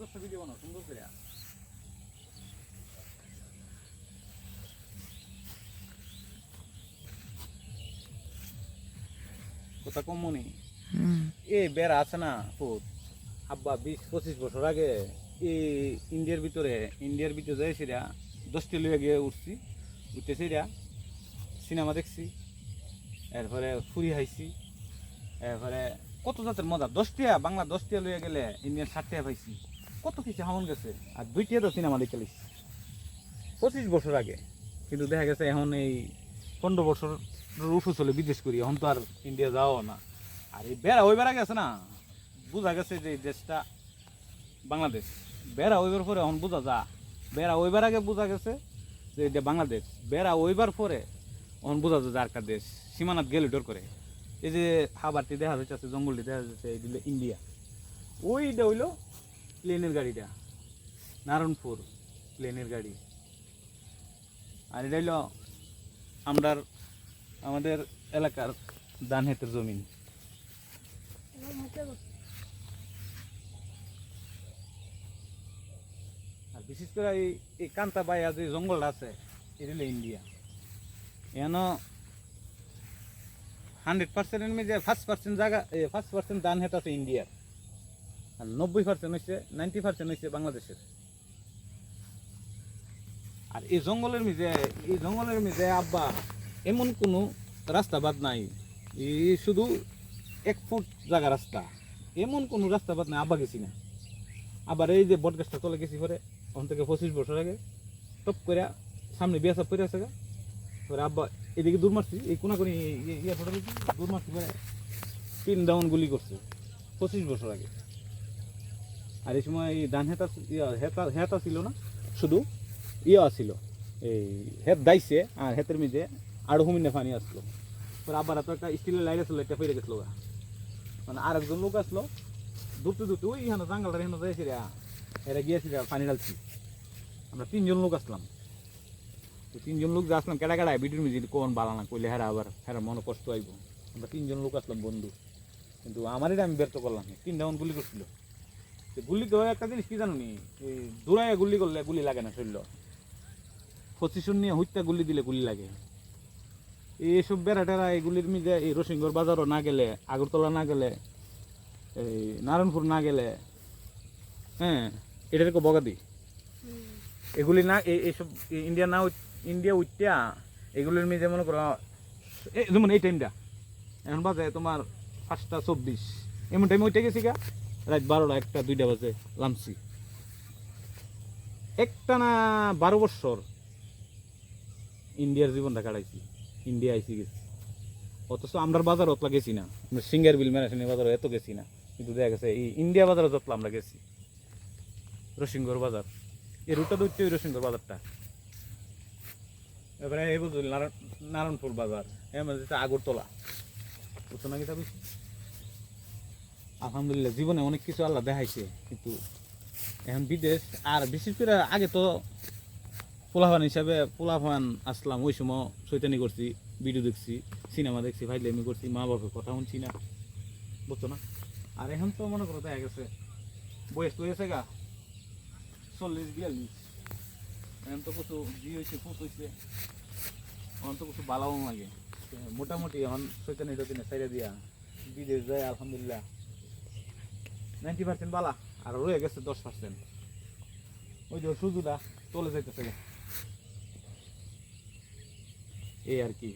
দশটা ভিডিও বানাও সুন্দর করে। কথা কম মনে? বেড়া আছে না আব্বা বিশ পঁচিশ বছর আগে এই ইন্ডিয়ার ভিতরে ইন্ডিয়ার ভিতরে যাই সেটা দশটি লইয়া গিয়ে উঠছি উঠতে সেটা সিনেমা দেখছি এরপরে ফুরি হাইছি এরপরে কত জাতের মজা? দশটিয়া বাংলা দশটিয়া লইয়া গেলে ইন্ডিয়ান ষাটটিয়া পাইছি। কত কিছু হামন গেছে? আর দুইটিয়া তো সিনেমা দেখে লিখছি পঁচিশ বছর আগে। কিন্তু দেখা গেছে এখন এই পনেরো বছর উঠু চলে বিদেশ করি, এখন তো আর ইন্ডিয়া যাও না। আর এই বেড়া ওই বেড়া গেছে না? বোঝা গেছে যে দেশটা বাংলাদেশ। বেড়া ওইবার পরে এখন বোঝা যা। বেড়া ওইবার আগে বোঝা গেছে যে এটা বাংলাদেশ। বেড়া ওইবার পরে এখন বোঝা যায় আর একটা দেশ। সীমানাত গেলে ডর করে। এই যে হাবারটি দেখা যাচ্ছে জঙ্গলটি দেখা যাচ্ছে এই দিলে ইন্ডিয়া। ওইটা হইল প্লেনের গাড়িটা। নারায়ণপুর প্লেনের গাড়ি। আর এটা হইল আমরার, আমাদের এলাকার ধান হেতের জমিন। আর বিশেষ করে এই এই কান্তা বাইয়া যে জঙ্গলটা আছে, এটা হলো ইন্ডিয়া। এন হান্ড্রেড পার্সেন্টের মধ্যে ফার্স্ট পার্সেন্ট জায়গা ফার্স্ট পার্সেন্ট ধান হেত আছে ইন্ডিয়ার। আর নব্বই পার্সেন্ট হচ্ছে নাইনটি পার্সেন্ট হচ্ছে বাংলাদেশের। আর এই জঙ্গলের মিজে এই জঙ্গলের মিজে আব্বা, এমন কোনো রাস্তা বাদ নাই। এই শুধু এক ফুট জায়গা রাস্তা। এমন কোনো রাস্তা বাদ নাই, আব্বা গেছি না। আবার এই যে বটগাছটা চলে গেছি পরে, ওখান থেকে পঁচিশ বছর আগে, টপ করে সামনে বিয়া সব পরে আছে। পরে আব্বা এদিকে দূর মারছি, এই কোনা কোনি ইয়ে ফটো দূর মারছি পরে, পিন ডাউন গুলি করছে, পঁচিশ বছর আগে। আর এই সময় ধান হেতা হেতা হেতা ছিল না? শুধু ইয়ে আসছিল এই হেত দাইছে আর হেতের মধ্যে আরও হুমিনে পানি আসলো। পরে আবার তো একটা স্টিলের লাইট আসলো এটা ফিরে গেছিল মানে আর একজন লোক আসলো দুটো দুটো ওই এখানে জাঙ্গালটা এখানে যাইছি রে। এরা গিয়েছি রে, পানি ঢালছি আমরা তিনজন লোক আসলাম। তো তিনজন লোক আসলাম কেডা কেডা বিটির মিজি কোন বালা না কইলে হেরা আবার হেরা মনে কষ্ট আইব। আমরা তিনজন লোক আসলাম বন্ধু। কিন্তু আমারই আমি ব্যর্থ করলাম। তিন ডাউন গুলি করছিল। গুলি তো একটা জিনিস কি জানো নি? এই দূরায় গুলি করলে গুলি লাগে না শরীর। পজিশন নিয়ে হত্যা গুলি দিলে গুলি লাগে। এইসব বেড়া টেরা এগুলির মিজে এই রসিংগর বাজারও না গেলে আগরতলা না গেলে এই নারায়ণপুর না গেলে হ্যাঁ এটার কো বগাদি। এগুলি না এইসব ইন্ডিয়া না ইন্ডিয়া উঠতিয়া এগুলির মিজে মনে করো এই যেমন এই টাইমটা এখন বাজে তোমার পাঁচটা চব্বিশ। এমন টাইমে উঠে গেছি গা। রাত বারোটা একটা, দুইটা বাজে, লামছি। একটা না বারো বছর ইন্ডিয়ার জীবনটা কাটাইছি, ইন্ডিয়া আইসি গেছি। অথচ আমরার বাজার অতলা গেছি না, আমরা সিঙ্গার বিল মেরাসিনী বাজার এত গেছি না, কিন্তু দেখা গেছে এই ইন্ডিয়া বাজারে যতলা আমরা গেছি। রসিংগর বাজার, এই রুটটা ধরতে ওই রসিংগর বাজারটা। এবারে এই বুঝলি নারায়ণপুর বাজার এমন আগরতলা। বুঝছ নাকি তাবি আলহামদুলিল্লাহ, জীবনে অনেক কিছু আল্লাহ দেখাইছে, কিন্তু এখন বিদেশ, আর বিশেষ করে আগে তো পোলাফান হিসাবে পোলাফান আসলাম, ওই সময় চৈতানি করছি ভিডিও দেখছি সিনেমা দেখছি ভাইলেমি করছি, মা বাবার কথা শুনছি না, বুঝছ না? আর এখন তো মনে করো দেখা গেছে, বয়স তো হয়েছে গা, চল্লিশ বিয়াল্লিশ। এখন তো কিছু জি হয়েছে ফুট হয়েছে, এখন তো কিছু বালাও লাগে। মোটামুটি এখন চৈতানি টৈতানি সাইডে দিয়া বিদেশ যায়, আলহামদুলিল্লাহ। নাইনটি পার্সেন্ট বালা, আর রয়ে গেছে দশ পার্সেন্ট ওই যে সুজুটা চলে যাইতেছে এই আর কি।